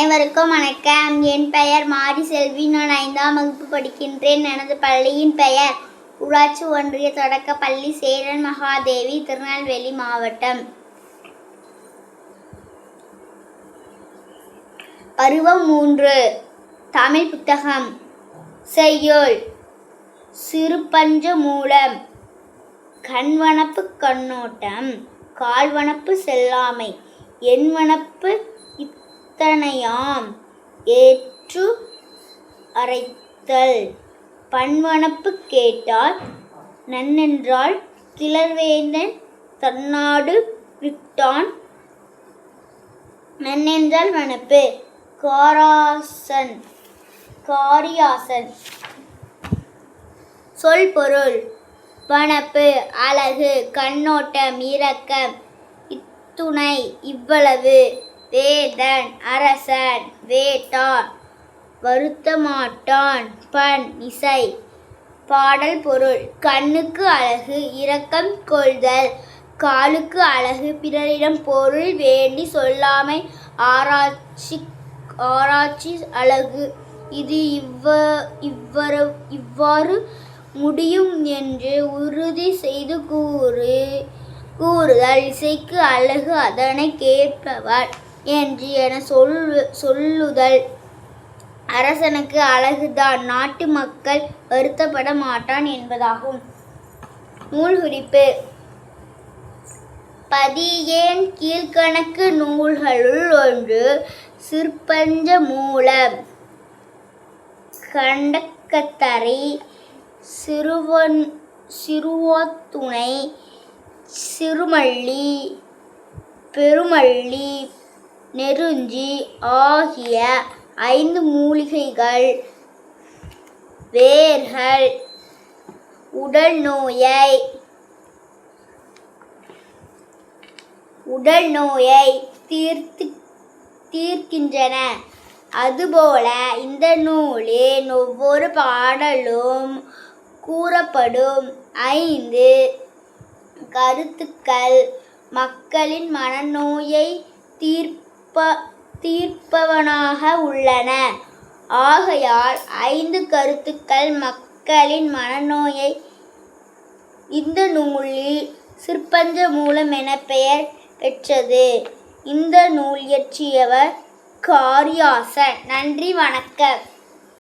அனைவருக்கும் வணக்கம். என் பெயர் மாரி செல்வி. நான் ஐந்தாம் வகுப்பு படிக்கின்றேன். எனது பள்ளியின் பெயர் ஊராட்சி ஒன்றிய தொடக்க பள்ளி சேரன் மகாதேவி திருநெல்வேலி மாவட்டம். பருவம் மூன்று. தமிழ் புத்தகம். செய்யுள். சிறுபஞ்ச மூலம். கண்வனப்பு கண்ணோட்டம். கால்வனப்பு செல்லாமை. எண்வனப்பு இத்தனையாம் ஏற்று அரைத்தல். பண்வனப்பு கேட்டால் நன்னென்றால் கிளர்வேந்தன் தன்னாடு விட்டான். நன்னென்றால் வனப்பு காராசன் காரியாசன். சொல் பொருள் வனப்பு அழகு கண்ணோட்டம் இரக்கம் இத்துணை இவ்வளவு. வேதன் அரசன் வேட்டான். வருத்தமாட்டான் பண் இசை. பாடல் பொருள். கண்ணுக்கு அழகு இரக்கம் கொள்தல். காலுக்கு அழகு பிறரிடம் பொருள் வேண்டி சொல்லாமை ஆராய்ச்சி ஆராய்ச்சி அழகு. இது இவ்வ இவ்வரு இவ்வாறு முடியும் என்று உறுதி செய்து கூறு கூறுதல். இசைக்கு அழகு அதனை கேட்பவர். என்று என சொல்லு சொல்லுதல். அரசனுக்கு அழகுதான். நாட்டு மக்கள் வருத்தப்பட மாட்டான் என்பதாகும். நூல் குறிப்பு. பதியேன் கீழ்கணக்கு நூல்களுள் ஒன்று சிற்பஞ்ச மூலம். கண்டக்கத்தரை சிறுவன் சிறுவோத்துணை சிறுமல்லி பெருமல்லி நெருஞ்சி ஆகிய ஐந்து மூலிகைகள் வேர்கள் உடல் நோயை உடல் நோயை தீர்த்து தீர்க்கின்றன. அதுபோல இந்த நூலின் ஒவ்வொரு பாடலும் கூறப்படும் ஐந்து கருத்துக்கள் மக்களின் மனநோயை தீர்ப்ப தீர்ப்பவனாக உள்ளன. ஆகையால் ஐந்து கருத்துக்கள் மக்களின் மனநோயை இந்த நூலில் சிற்பஞ்ச மூலம் என பெயர் பெற்றது. இந்த நூல் இயற்றியவர் காரியாசன். நன்றி வணக்கம்.